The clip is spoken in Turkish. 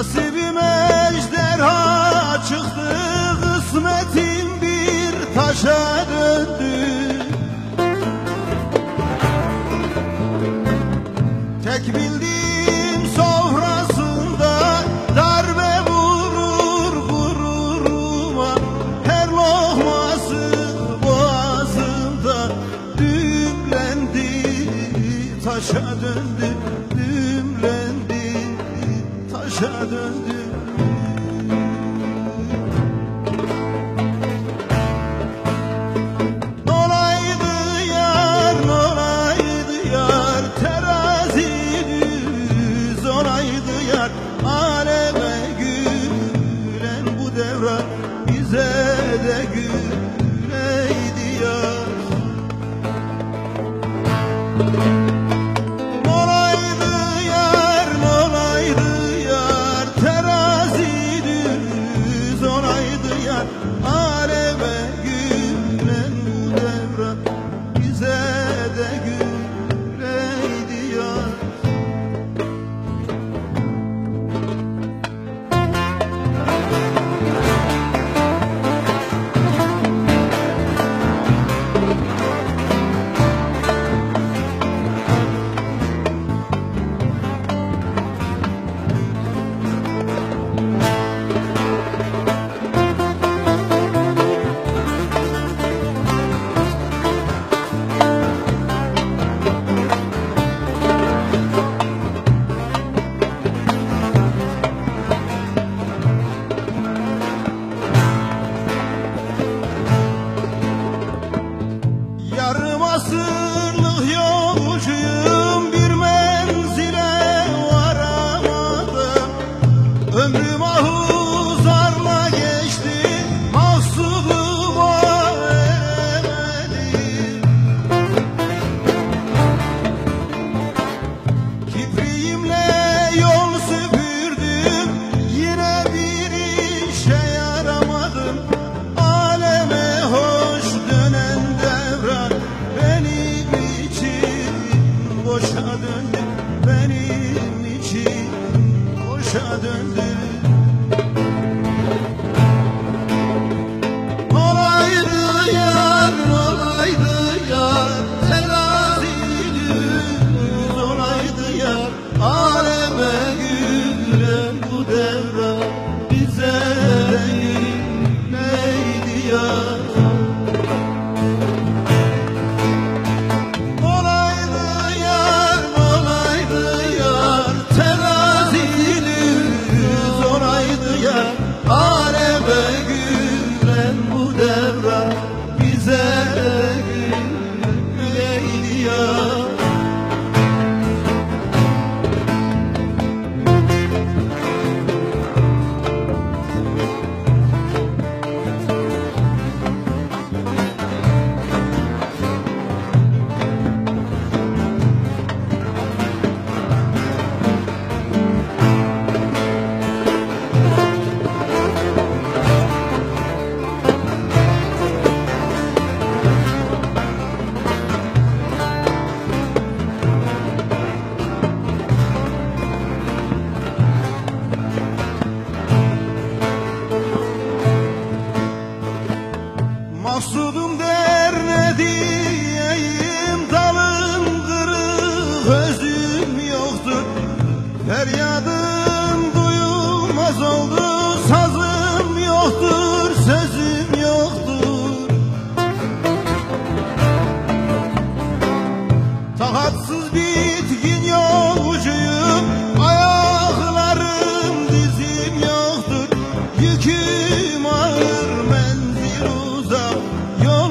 Nasibim ejderha çıktı Kısmetim bir taşa döndü. Tek bildiğim sofrasında Darbe vurur gururuma Her lokması boğazımda. Düğümlendi taşa döndü. döndüm Nolaydı yar, nolaydı yar Terazi düz. Olaydı yar Aleme gülen bu devran bize de gül Yeah. Feryadım duyulmaz oldu Sazım yoktur, sözüm yoktur. Takatsız bitkin yolcuyum Ayaklarım dizim yoktur. Yüküm ağır, menzil uzak Yol